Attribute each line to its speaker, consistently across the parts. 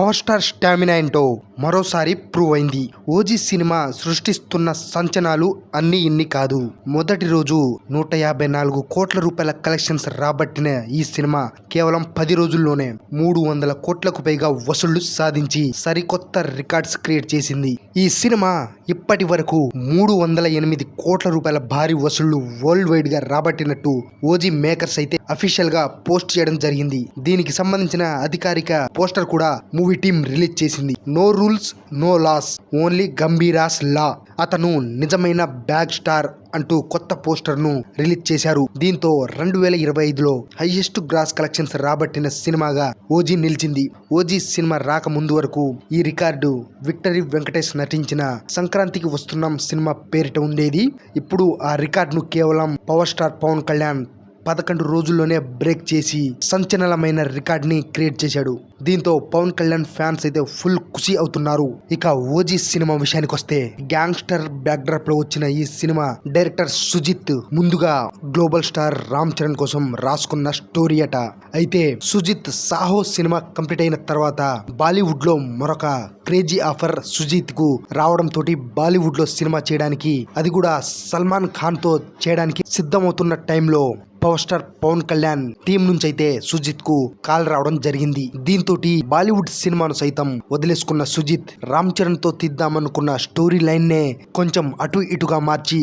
Speaker 1: Power star stamina ఏంటో మరోసారి prove అయింది. ఓజీ సినిమా సృష్టిస్తున్న సంచనాలు అన్ని ఇన్ని కాదు. మొదటి రోజు నూట యాభై నాలుగు కోట్ల రూపాయల కలెక్షన్స్ రాబట్టిన ఈ సినిమా కేవలం పది రోజుల్లోనే మూడు వందల కోట్లకు పైగా వసూళ్ళు సాధించి సరికొత్త రికార్డ్స్ క్రియేట్ చేసింది. ఈ సినిమా ఇప్పటి వరకు మూడు వందల ఎనిమిది కోట్ల రూపాయల భారీ వసూళ్ళు వరల్డ్ వైడ్గా రాబట్టినట్టు ఓజీ మేకర్స్ అయితే అఫీషియల్గా పోస్ట్ చేయడం జరిగింది. దీనికి సంబంధించిన అధికారిక పోస్టర్ కూడా మూవీ టీం రిలీజ్ చేసింది. No rules no laws only గంభీరాస్ లా. అతను నిజమైన బ్యాగ్ స్టార్ అంటూ కొత్త పోస్టర్ను రిలీజ్ చేశారు. దీంతో రెండు వేల ఇరవై ఐదులో హైయెస్ట్ గ్రాస్ కలెక్షన్స్ రాబట్టిన సినిమాగా ఓజీ నిలిచింది. ఓజీ సినిమా రాక ముందు వరకు ఈ రికార్డు విక్టరీ వెంకటేష్ నటించిన సంక్రాంతికి వస్తున్నాం సినిమా పేరిట ఉండేది. ఇప్పుడు ఆ రికార్డును కేవలం పవర్ స్టార్ పవన్ కళ్యాణ్ పదకొండు రోజుల్లోనే బ్రేక్ చేసి సంచలనమైన రికార్డ్ని క్రియేట్ చేశాడు. దీంతో పవన్ కళ్యాణ్ ఫ్యాన్స్ అయితే ఫుల్ ఖుషి అవుతున్నారు. ఇక ఓజీ సినిమా విషయానికి వస్తే గ్యాంగ్స్టర్ బ్యాక్డ్రాప్లో వచ్చిన ఈ సినిమా డైరెక్టర్ సుజిత్ ముందుగా గ్లోబల్ స్టార్ రామ్ చరణ్ కోసం రాసుకున్న స్టోరీ అట. అయితే సుజిత్ సాహో సినిమా కంప్లీట్ అయిన తర్వాత బాలీవుడ్లో మరొక క్రేజీ ఆఫర్ సుజిత్కు రావడంతో బాలీవుడ్లో సినిమా చేయడానికి అది కూడా సల్మాన్ ఖాన్తో చేయడానికి సిద్ధమవుతున్న టైంలో power star Pawan Kalyan team నుంచి అయితే సుజిత్కు కాల్ రావడం జరిగింది. దీంతో బాలీవుడ్ సినిమాను సైతం వదిలేసుకున్న సుజిత్ రామ్ చరణ్తో తీద్దామనుకున్న స్టోరీ లైన్ నే కొంచెం అటు ఇటుగా మార్చి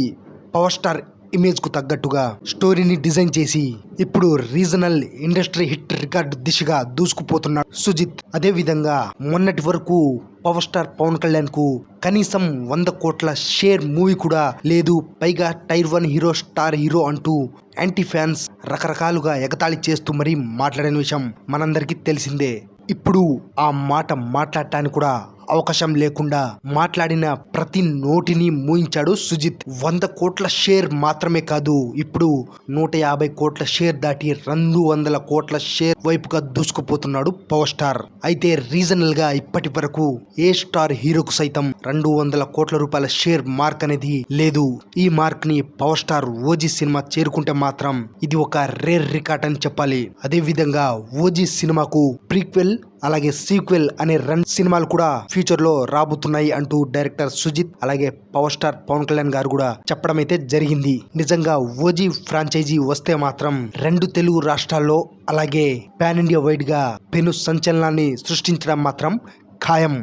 Speaker 1: పవర్ స్టార్ ఇమేజ్కు తగ్గట్టుగా స్టోరీని డిజైన్ చేసి ఇప్పుడు రీజనల్ ఇండస్ట్రీ హిట్ రికార్డు దిశగా దూసుకుపోతున్నాడు సుజిత్. అదే విధంగా మొన్నటి వరకు పవర్ స్టార్ పవన్ కళ్యాణ్కు కనీసం వంద కోట్ల షేర్ మూవీ కూడా లేదు. పైగా tier one hero star hero అంటూ యాంటీ ఫ్యాన్స్ రకరకాలుగా ఎగతాళి చేస్తూ మరీ మాట్లాడిన విషయం మనందరికీ తెలిసిందే. ఇప్పుడు ఆ మాట మాట్లాడటానికి కూడా అవకాశం లేకుండా మాట్లాడిన ప్రతి నోటిని మూయించాడు సుజిత్. వంద కోట్ల షేర్ మాత్రమే కాదు ఇప్పుడు నూట యాభై కోట్ల షేర్ దాటి రెండు వందల కోట్ల షేర్ వైపుగా దూసుకుపోతున్నాడు పవర్ స్టార్. అయితే రీజనల్గా ఇప్పటి వరకు ఏ స్టార్ హీరోకు సైతం రెండు వందల కోట్ల రూపాయల షేర్ మార్క్ అనేది లేదు. ఈ మార్క్ని పవర్ స్టార్ ఓజీ సినిమా చేరుకుంటే మాత్రం ఇది ఒక రేర్ రికార్డ్ అని చెప్పాలి. అదే విధంగా ఓజీ సినిమాకు ప్రీక్వెల్ అలాగే సీక్వెల్ అనే రన్ సినిమాలు కూడా ఫ్యూచర్లో రాబోతున్నాయి అంటూ డైరెక్టర్ సుజిత్ అలాగే పవర్ స్టార్ పవన్ కళ్యాణ్ గారు కూడా చెప్పడం అయితే జరిగింది. నిజంగా ఓజీ ఫ్రాంచైజీ వస్తే మాత్రం రెండు తెలుగు రాష్ట్రాల్లో అలాగే పాన్ ఇండియా వైడ్గా పెను సంచలనాన్ని సృష్టించడం మాత్రం ఖాయం.